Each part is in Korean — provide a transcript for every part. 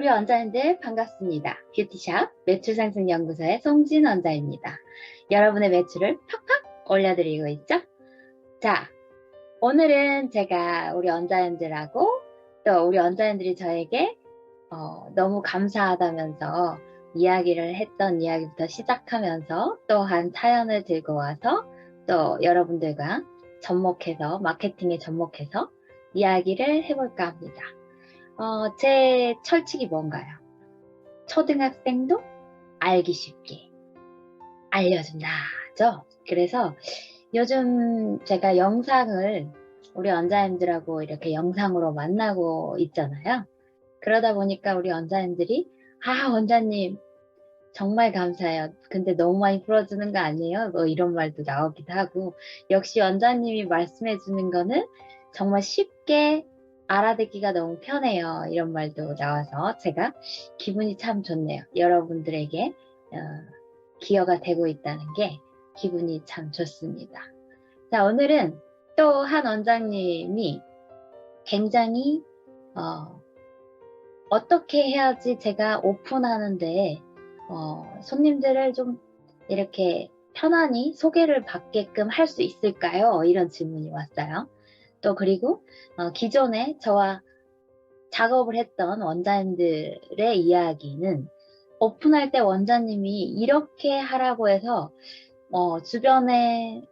우리 원장님들 반갑습니다. 뷰티샵 매출 상승 연구소의 송진 원장입니다. 여러분의 매출을 팍팍 올려드리고 있죠? 자, 오늘은 제가 우리 원장님들하고 또 우리 원장님들이 저에게 어, 너무 감사하다면서 이야기를 했던 이야기부터 시작하면서 또한 사연을 들고 와서 또 여러분들과 접목해서 마케팅에 접목해서 이야기를 해볼까 합니다. 어, 제 철칙이 뭔가요? 초등학생도 알기 쉽게 알려준다죠. 그래서 요즘 제가 영상을 우리 원자님들하고 이렇게 영상으로 만나고 있잖아요. 그러다 보니까 우리 원자님들이 아 원자님 정말 감사해요. 근데 너무 많이 풀어주는 거 아니에요? 뭐 이런 말도 나오기도 하고 역시 원자님이 말씀해 주는 거는 정말 쉽게 알아듣기가 너무 편해요. 이런 말도 나와서 제가 기분이 참 좋네요. 여러분들에게 어, 기여가 되고 있다는 게 기분이 참 좋습니다. 자 오늘은 또 한 원장님이 굉장히 어, 어떻게 해야지 제가 오픈하는데 어, 손님들을 좀 이렇게 편안히 소개를 받게끔 할 수 있을까요? 이런 질문이 왔어요. 또 그리고 어, 기존에 저와 작업을 했던 원장님들의 이야기는 오픈할 때 원장님이 이렇게 하라고 해서 어, 주변에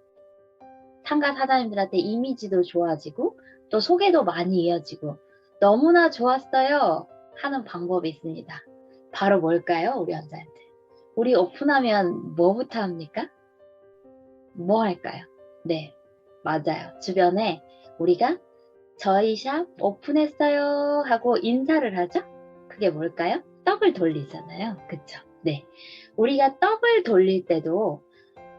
상가 사장님들한테 이미지도 좋아지고 또 소개도 많이 이어지고 너무나 좋았어요 하는 방법이 있습니다. 바로 뭘까요 우리 원장님들? 우리 오픈하면 뭐부터 합니까? 뭐 할까요? 네 맞아요 주변에 우리가 저희 샵 오픈했어요 하고 인사를 하죠? 그게 뭘까요? 떡을 돌리잖아요. 그쵸? 네. 우리가 떡을 돌릴 때도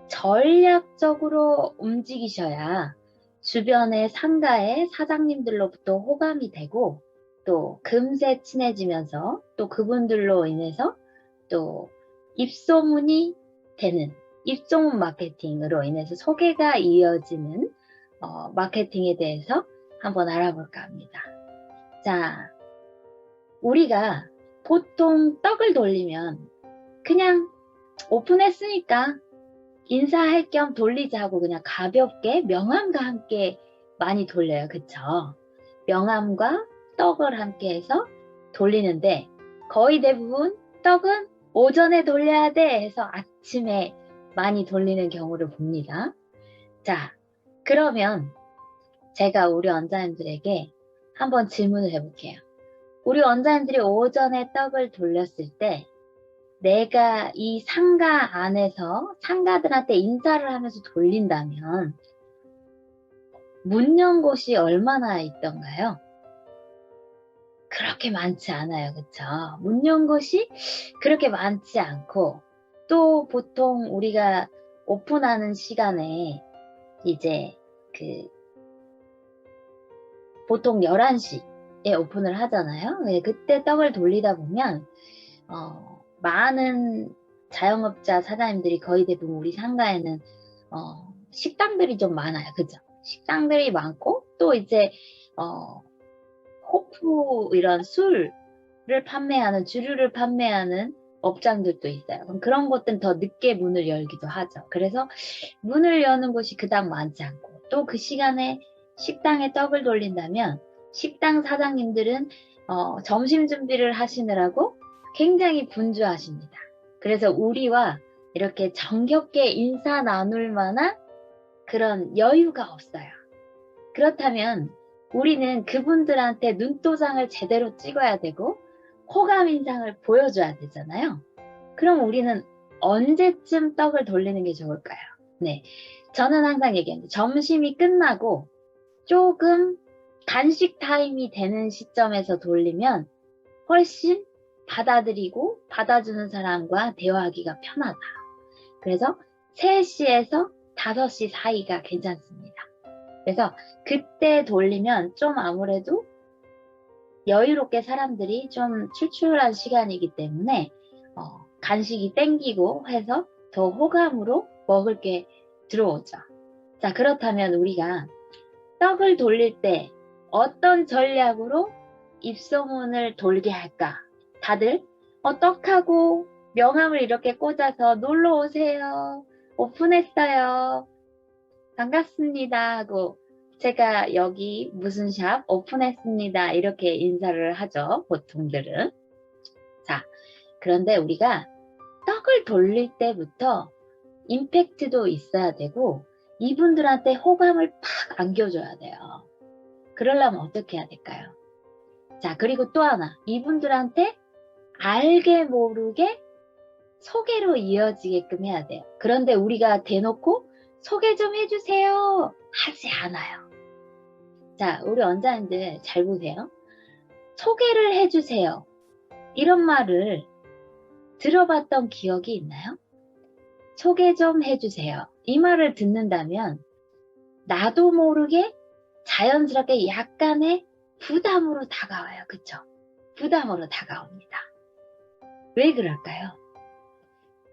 전략적으로 움직이셔야 주변의 상가의 사장님들로부터 호감이 되고 또 금세 친해지면서 또 그분들로 인해서 또 입소문이 되는 입소문 마케팅으로 인해서 소개가 이어지는 어, 마케팅에 대해서 한번 알아볼까 합니다. 자, 우리가 보통 떡을 돌리면 그냥 오픈했으니까 인사할 겸 돌리자 하고 그냥 가볍게 명함과 함께 많이 돌려요. 그쵸? 명함과 떡을 함께 해서 돌리는데 거의 대부분 떡은 오전에 돌려야 돼 해서 아침에 많이 돌리는 경우를 봅니다. 자, 그러면 제가 우리 원장님들에게 한번 질문을 해볼게요. 우리 원장님들이 오전에 떡을 돌렸을 때 내가 이 상가 안에서 상가들한테 인사를 하면서 돌린다면 문 연 곳이 얼마나 있던가요? 그렇게 많지 않아요. 그쵸? 문 연 곳이 그렇게 많지 않고 또 보통 우리가 오픈하는 시간에 이제 그 보통 11시에 오픈을 하잖아요. 네, 그때 떡을 돌리다 보면 어, 많은 자영업자 사장님들이 거의 대부분 우리 상가에는 어, 식당들이 좀 많아요. 그죠? 식당들이 많고 또 이제 어, 호프 이런 술을 판매하는 주류를 판매하는 업장들도 있어요. 그런 곳들은 더 늦게 문을 열기도 하죠. 그래서 문을 여는 곳이 그닥 많지 않고 또 그 시간에 식당에 떡을 돌린다면 식당 사장님들은 어, 점심 준비를 하시느라고 굉장히 분주하십니다. 그래서 우리와 이렇게 정겹게 인사 나눌 만한 그런 여유가 없어요. 그렇다면 우리는 그분들한테 눈도장을 제대로 찍어야 되고 호감 인상을 보여줘야 되잖아요. 그럼 우리는 언제쯤 떡을 돌리는 게 좋을까요? 네. 저는 항상 얘기하는데 점심이 끝나고 조금 간식 타임이 되는 시점에서 돌리면 훨씬 받아들이고 받아주는 사람과 대화하기가 편하다. 그래서 3시에서 5시 사이가 괜찮습니다. 그래서 그때 돌리면 좀 아무래도 여유롭게 사람들이 좀 출출한 시간이기 때문에 어, 간식이 땡기고 해서 더 호감으로 먹을 게 들어오죠. 자 그렇다면 우리가 떡을 돌릴 때 어떤 전략으로 입소문을 돌게 할까? 다들 어, 떡하고 명함을 이렇게 꽂아서 놀러 오세요. 오픈했어요. 반갑습니다 하고 제가 여기 무슨 샵 오픈했습니다. 이렇게 인사를 하죠. 보통들은. 자, 그런데 우리가 떡을 돌릴 때부터 임팩트도 있어야 되고 이분들한테 호감을 팍 안겨줘야 돼요. 그러려면 어떻게 해야 될까요? 자, 그리고 또 하나. 이분들한테 알게 모르게 소개로 이어지게끔 해야 돼요. 그런데 우리가 대놓고 소개 좀 해주세요. 하지 않아요. 자, 우리 원장님들 잘 보세요. 소개를 해주세요. 이런 말을 들어봤던 기억이 있나요? 소개 좀 해주세요. 이 말을 듣는다면 나도 모르게 자연스럽게 약간의 부담으로 다가와요. 그쵸? 부담으로 다가옵니다. 왜 그럴까요?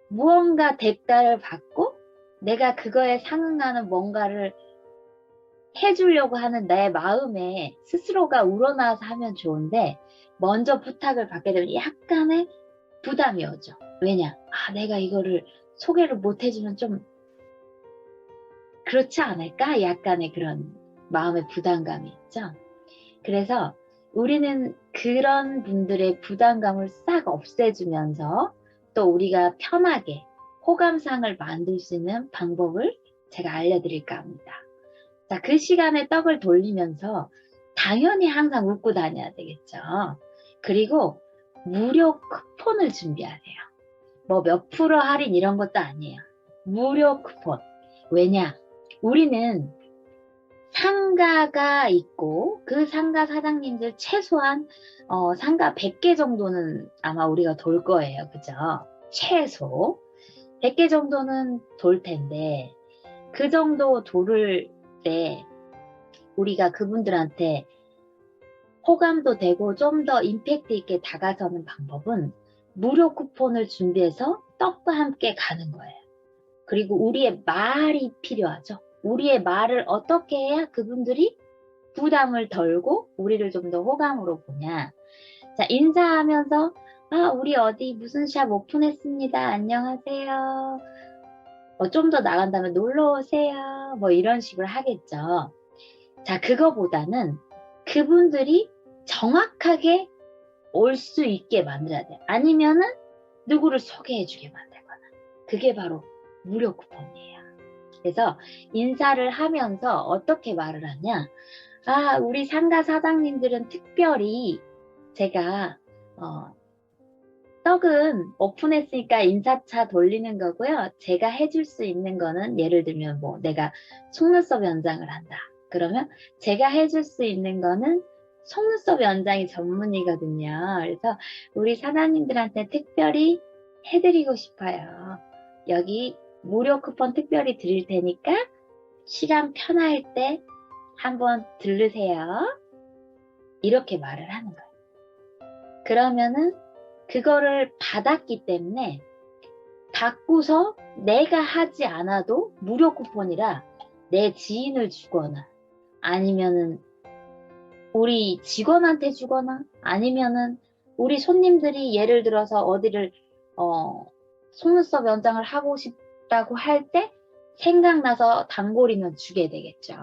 무언가 대가를 받고 내가 그거에 상응하는 뭔가를 해주려고 하는 내 마음에 스스로가 우러나와서 하면 좋은데 먼저 부탁을 받게 되면 약간의 부담이 오죠. 왜냐? 아, 내가 이거를 소개를 못 해주면 좀 그렇지 않을까? 약간의 그런 마음의 부담감이 있죠. 그래서 우리는 그런 분들의 부담감을 싹 없애주면서 또 우리가 편하게 호감상을 만들 수 있는 방법을 제가 알려드릴까 합니다. 자, 그 시간에 떡을 돌리면서 당연히 항상 웃고 다녀야 되겠죠. 그리고 무료 쿠폰을 준비해야 돼요. 뭐 몇 프로 할인 이런 것도 아니에요. 무료 쿠폰. 왜냐? 우리는 상가가 있고 그 상가 사장님들 최소한 어, 상가 100개 정도는 아마 우리가 돌 거예요. 그죠? 최소 100개 정도는 돌 텐데 그 정도 돌을 때 우리가 그분들한테 호감도 되고 좀 더 임팩트 있게 다가서는 방법은 무료 쿠폰을 준비해서 떡과 함께 가는 거예요. 그리고 우리의 말이 필요하죠. 우리의 말을 어떻게 해야 그분들이 부담을 덜고 우리를 좀 더 호감으로 보냐. 자, 인사하면서 아, 우리 어디 무슨 샵 오픈했습니다. 안녕하세요. 뭐 좀 더 나간다면 놀러 오세요. 뭐 이런 식으로 하겠죠. 자, 그거보다는 그분들이 정확하게 올 수 있게 만들어야 돼. 아니면은 누구를 소개해 주게 만들거나. 그게 바로 무료 쿠폰이에요. 그래서 인사를 하면서 어떻게 말을 하냐. 아, 우리 상가 사장님들은 특별히 제가, 어, 떡은 오픈했으니까 인사차 돌리는 거고요. 제가 해줄 수 있는 거는 예를 들면 뭐 내가 속눈썹 연장을 한다. 그러면 제가 해줄 수 있는 거는 속눈썹 연장이 전문이거든요. 그래서 우리 사장님들한테 특별히 해드리고 싶어요. 여기 무료 쿠폰 특별히 드릴 테니까 시간 편할 때 한번 들르세요. 이렇게 말을 하는 거예요. 그러면은 그거를 받았기 때문에 받고서 내가 하지 않아도 무료 쿠폰이라 내 지인을 주거나 아니면은 우리 직원한테 주거나 아니면은 우리 손님들이 예를 들어서 어디를 어 속눈썹 연장을 하고 싶다고 할 때 생각나서 단골이면 주게 되겠죠.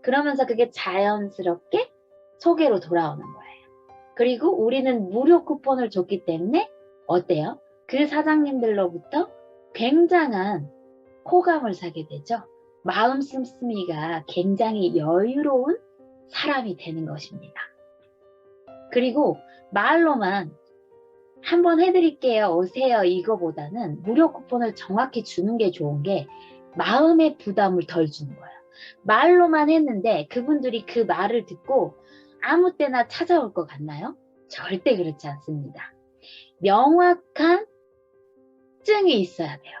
그러면서 그게 자연스럽게 소개로 돌아오는 거예요. 그리고 우리는 무료 쿠폰을 줬기 때문에 어때요? 그 사장님들로부터 굉장한 호감을 사게 되죠. 마음 씀씀이가 굉장히 여유로운 사람이 되는 것입니다. 그리고 말로만 한번 해드릴게요. 오세요. 이거보다는 무료 쿠폰을 정확히 주는 게 좋은 게 마음의 부담을 덜 주는 거예요. 말로만 했는데 그분들이 그 말을 듣고 아무 때나 찾아올 것 같나요? 절대 그렇지 않습니다. 명확한 증이 있어야 돼요.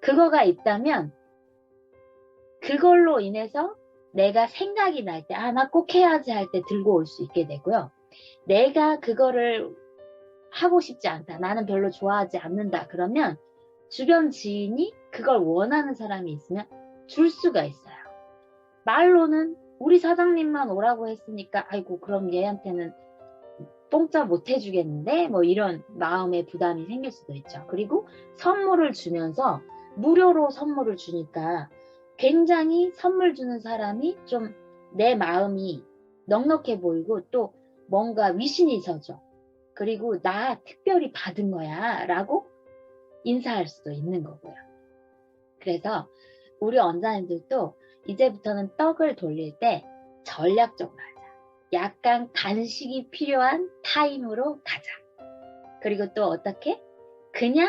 그거가 있다면 그걸로 인해서 내가 생각이 날 때, 아, 나 꼭 해야지 할 때 들고 올 수 있게 되고요. 내가 그거를 하고 싶지 않다. 나는 별로 좋아하지 않는다. 그러면 주변 지인이 그걸 원하는 사람이 있으면 줄 수가 있어요. 말로는 우리 사장님만 오라고 했으니까, 아이고, 그럼 얘한테는 공짜 못 해주겠는데 뭐 이런 마음의 부담이 생길 수도 있죠. 그리고 선물을 주면서 무료로 선물을 주니까 굉장히 선물 주는 사람이 좀 내 마음이 넉넉해 보이고 또 뭔가 위신이 서죠. 그리고 나 특별히 받은 거야 라고 인사할 수도 있는 거고요. 그래서 우리 원장님들도 이제부터는 떡을 돌릴 때 전략적으로 하자. 약간 간식이 필요한 타임으로 가자. 그리고 또 어떻게? 그냥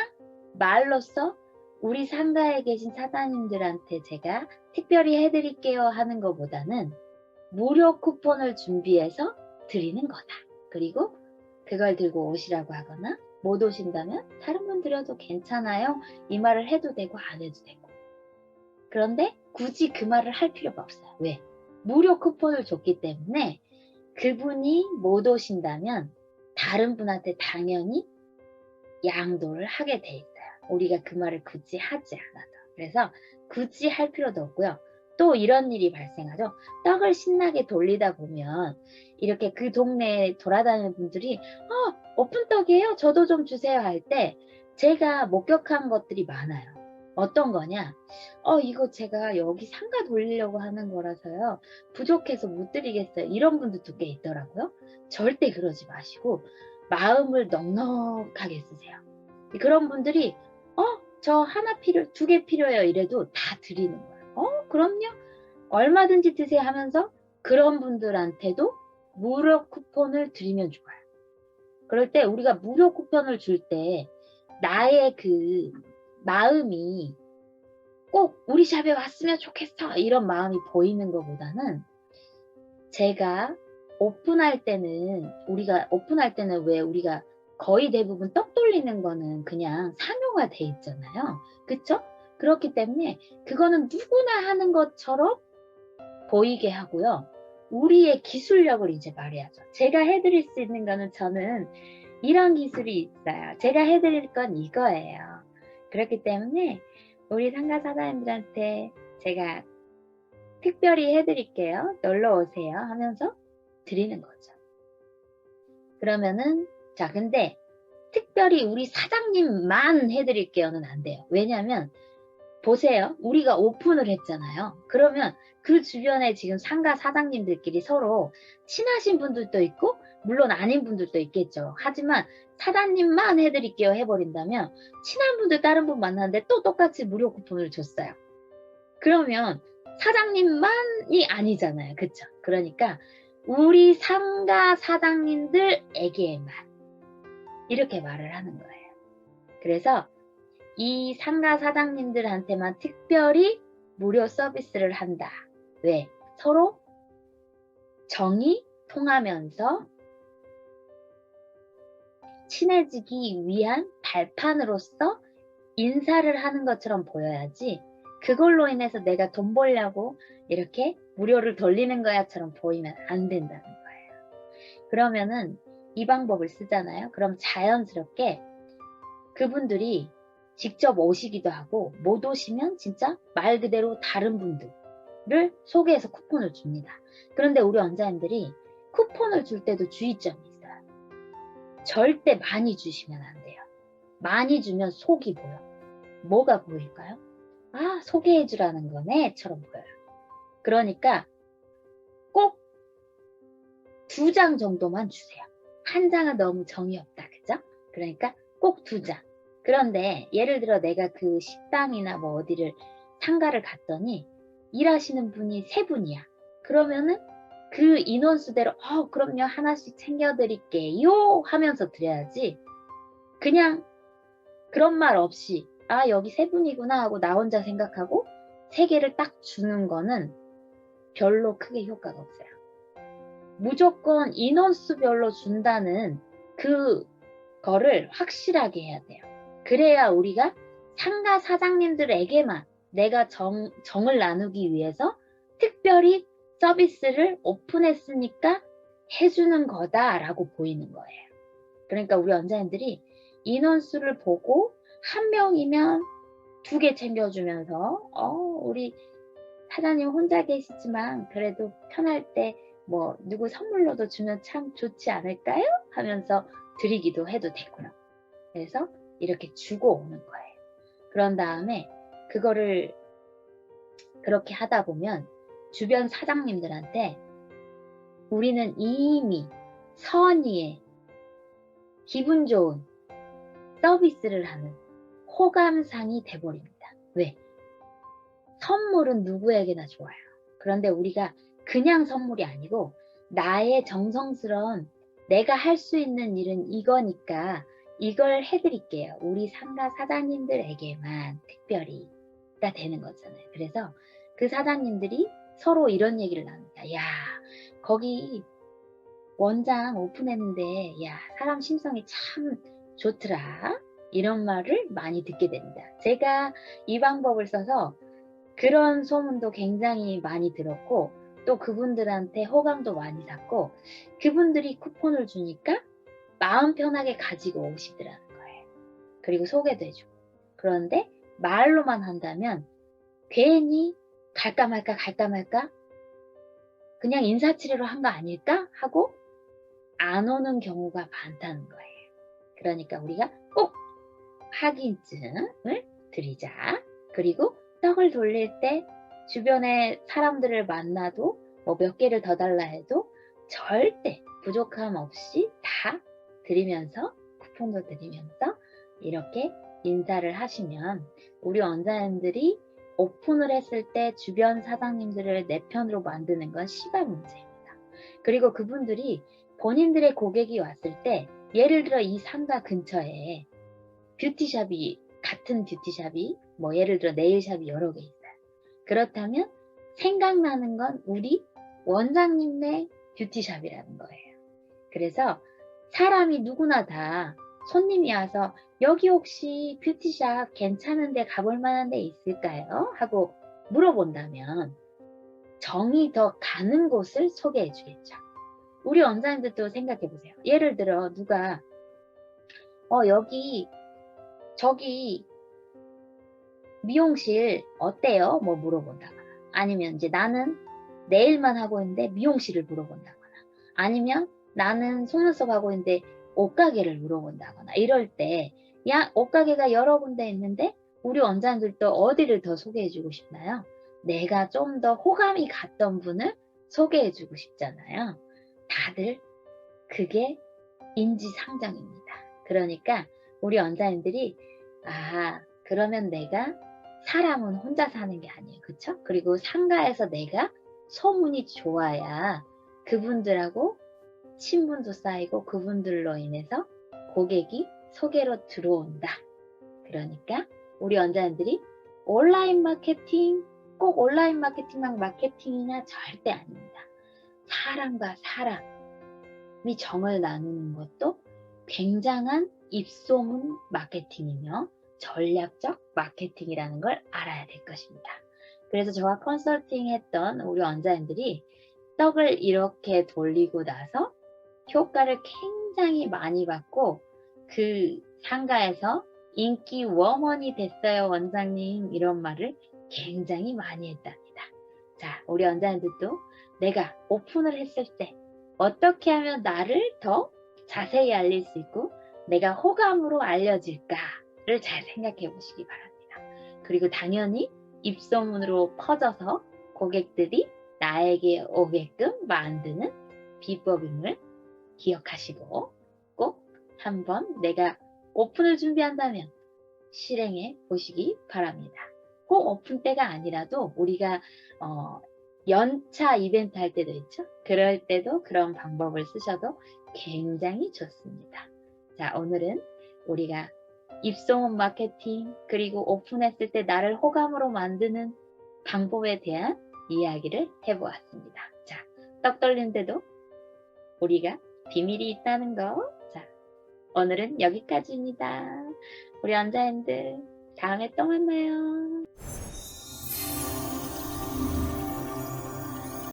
말로써 우리 상가에 계신 사장님들한테 제가 특별히 해드릴게요 하는 것보다는 무료 쿠폰을 준비해서 드리는 거다. 그리고 그걸 들고 오시라고 하거나 못 오신다면 다른 분 드려도 괜찮아요. 이 말을 해도 되고 안 해도 되고. 그런데 굳이 그 말을 할 필요가 없어요. 왜? 무료 쿠폰을 줬기 때문에 그분이 못 오신다면 다른 분한테 당연히 양도를 하게 돼. 우리가 그 말을 굳이 하지 않아도. 그래서 굳이 할 필요도 없고요. 또 이런 일이 발생하죠. 떡을 신나게 돌리다 보면 이렇게 그 동네에 돌아다니는 분들이 어, 오픈 떡이에요? 저도 좀 주세요 할 때 제가 목격한 것들이 많아요. 어떤 거냐? 어, 이거 제가 여기 상가 돌리려고 하는 거라서요. 부족해서 못 드리겠어요. 이런 분들도 꽤 있더라고요. 절대 그러지 마시고 마음을 넉넉하게 쓰세요. 그런 분들이 어, 저 하나 필요, 두 개 필요해요. 이래도 다 드리는 거예요. 어, 그럼요. 얼마든지 드세요 하면서 그런 분들한테도 무료 쿠폰을 드리면 좋아요. 그럴 때 우리가 무료 쿠폰을 줄 때 나의 그 마음이 꼭 우리 샵에 왔으면 좋겠어 이런 마음이 보이는 것보다는 제가 오픈할 때는 우리가 오픈할 때는 왜 우리가 거의 대부분 떡 돌리는 거는 그냥 상용화 돼 있잖아요. 그쵸? 그렇기 때문에 그거는 누구나 하는 것처럼 보이게 하고요. 우리의 기술력을 이제 말해야죠. 제가 해드릴 수 있는 거는 저는 이런 기술이 있어요. 제가 해드릴 건 이거예요. 그렇기 때문에 우리 상가 사장님들한테 제가 특별히 해드릴게요. 놀러 오세요 하면서 드리는 거죠. 그러면은 자 근데 특별히 우리 사장님만 해드릴게요는 안 돼요. 왜냐하면 보세요. 우리가 오픈을 했잖아요. 그러면 그 주변에 지금 상가 사장님들끼리 서로 친하신 분들도 있고 물론 아닌 분들도 있겠죠. 하지만 사장님만 해드릴게요 해버린다면 친한 분들 다른 분 만났는데 또 똑같이 무료 쿠폰을 줬어요. 그러면 사장님만이 아니잖아요. 그쵸? 그러니까 우리 상가 사장님들에게만 이렇게 말을 하는 거예요. 그래서 이 상가 사장님들한테만 특별히 무료 서비스를 한다. 왜? 서로 정이 통하면서 친해지기 위한 발판으로서 인사를 하는 것처럼 보여야지 그걸로 인해서 내가 돈 벌려고 이렇게 무료를 돌리는 거야처럼 보이면 안 된다는 거예요. 그러면은 이 방법을 쓰잖아요. 그럼 자연스럽게 그분들이 직접 오시기도 하고 못 오시면 진짜 말 그대로 다른 분들을 소개해서 쿠폰을 줍니다. 그런데 우리 원장님들이 쿠폰을 줄 때도 주의점이 있어요. 절대 많이 주시면 안 돼요. 많이 주면 속이 보여. 뭐가 보일까요? 아, 소개해 주라는 거네.처럼 보여요. 그러니까 꼭 두 장 정도만 주세요. 한 장은 너무 정이 없다. 그죠? 그러니까 꼭 두 장. 그런데 예를 들어 내가 그 식당이나 뭐 어디를 상가를 갔더니 일하시는 분이 세 분이야. 그러면은 그 인원수대로 어 그럼요 하나씩 챙겨드릴게요 하면서 드려야지 그냥 그런 말 없이 아 여기 세 분이구나 하고 나 혼자 생각하고 세 개를 딱 주는 거는 별로 크게 효과가 없어요. 무조건 인원수별로 준다는 그 거를 확실하게 해야 돼요. 그래야 우리가 상가 사장님들에게만 내가 정, 정을 나누기 위해서 특별히 서비스를 오픈했으니까 해주는 거다라고 보이는 거예요. 그러니까 우리 원장님들이 인원수를 보고 한 명이면 두 개 챙겨주면서 어 우리 사장님 혼자 계시지만 그래도 편할 때 뭐 누구 선물로도 주면 참 좋지 않을까요? 하면서 드리기도 해도 되고요. 그래서 이렇게 주고 오는 거예요. 그런 다음에 그거를 그렇게 하다 보면 주변 사장님들한테 우리는 이미 선의의 기분 좋은 서비스를 하는 호감상이 돼버립니다. 왜? 선물은 누구에게나 좋아요. 그런데 우리가 그냥 선물이 아니고 나의 정성스러운 내가 할 수 있는 일은 이거니까 이걸 해드릴게요. 우리 상가 사장님들에게만 특별히 가 되는 거잖아요. 그래서 그 사장님들이 서로 이런 얘기를 나눕니다. 야, 거기 원장 오픈했는데, 야, 사람 심성이 참 좋더라. 이런 말을 많이 듣게 됩니다. 제가 이 방법을 써서 그런 소문도 굉장히 많이 들었고, 또 그분들한테 호감도 많이 샀고, 그분들이 쿠폰을 주니까 마음 편하게 가지고 오시더라는 거예요. 그리고 소개도 해주고. 그런데 말로만 한다면 괜히 갈까 말까 갈까 말까 그냥 인사치레로 한 거 아닐까 하고 안 오는 경우가 많다는 거예요. 그러니까 우리가 꼭 확인증을 드리자. 그리고 떡을 돌릴 때 주변에 사람들을 만나도 뭐 몇 개를 더 달라 해도 절대 부족함 없이 다 드리면서 쿠폰도 드리면서 이렇게 인사를 하시면 우리 원장님들이 오픈을 했을 때 주변 사장님들을 내 편으로 만드는 건 시간 문제입니다. 그리고 그분들이 본인들의 고객이 왔을 때 예를 들어 이 상가 근처에 뷰티샵이 같은 뷰티샵이 뭐 예를 들어 네일샵이 여러 개 있어요. 그렇다면 생각나는 건 우리 원장님네 뷰티샵이라는 거예요. 그래서 사람이 누구나 다 손님이 와서 여기 혹시 뷰티샵 괜찮은데 가볼 만한 데 있을까요? 하고 물어본다면 정이 더 가는 곳을 소개해 주겠죠. 우리 원장님들도 생각해 보세요. 예를 들어 누가 어 여기 저기 미용실 어때요? 뭐 물어본다거나 아니면 이제 나는 네일만 하고 있는데 미용실을 물어본다거나 아니면 나는 속눈썹 하고 있는데 옷가게를 물어본다거나 이럴 때 야, 옷가게가 여러 군데 있는데 우리 원장들도 어디를 더 소개해주고 싶나요? 내가 좀 더 호감이 갔던 분을 소개해주고 싶잖아요. 다들 그게 인지상정입니다. 그러니까 우리 원장님들이 아 그러면 내가 사람은 혼자 사는 게 아니에요. 그쵸? 그리고 상가에서 내가 소문이 좋아야 그분들하고 친분도 쌓이고 그분들로 인해서 고객이 소개로 들어온다. 그러니까 우리 원장님들이 온라인 마케팅, 꼭 온라인 마케팅만 마케팅이냐 절대 아닙니다. 사람과 사람이 정을 나누는 것도 굉장한 입소문 마케팅이며 전략적 마케팅이라는 걸 알아야 될 것입니다. 그래서 저와 컨설팅 했던 우리 원장님들이 떡을 이렇게 돌리고 나서 효과를 굉장히 많이 받고 그 상가에서 인기 워먼이 됐어요 원장님 이런 말을 굉장히 많이 했답니다. 자 우리 원장님들도 내가 오픈을 했을 때 어떻게 하면 나를 더 자세히 알릴 수 있고 내가 호감으로 알려질까를 잘 생각해 보시기 바랍니다. 그리고 당연히 입소문으로 퍼져서 고객들이 나에게 오게끔 만드는 비법임을 기억하시고 꼭 한번 내가 오픈을 준비한다면 실행해 보시기 바랍니다. 꼭 오픈 때가 아니라도 우리가 어, 연차 이벤트 할 때도 있죠. 그럴 때도 그런 방법을 쓰셔도 굉장히 좋습니다. 자, 오늘은 우리가 입소문 마케팅 그리고 오픈했을 때 나를 호감으로 만드는 방법에 대한 이야기를 해보았습니다. 자, 떡 떨리는데도 우리가 비밀이 있다는 거. 자, 오늘은 여기까지입니다. 우리 원자님들 다음에 또 만나요.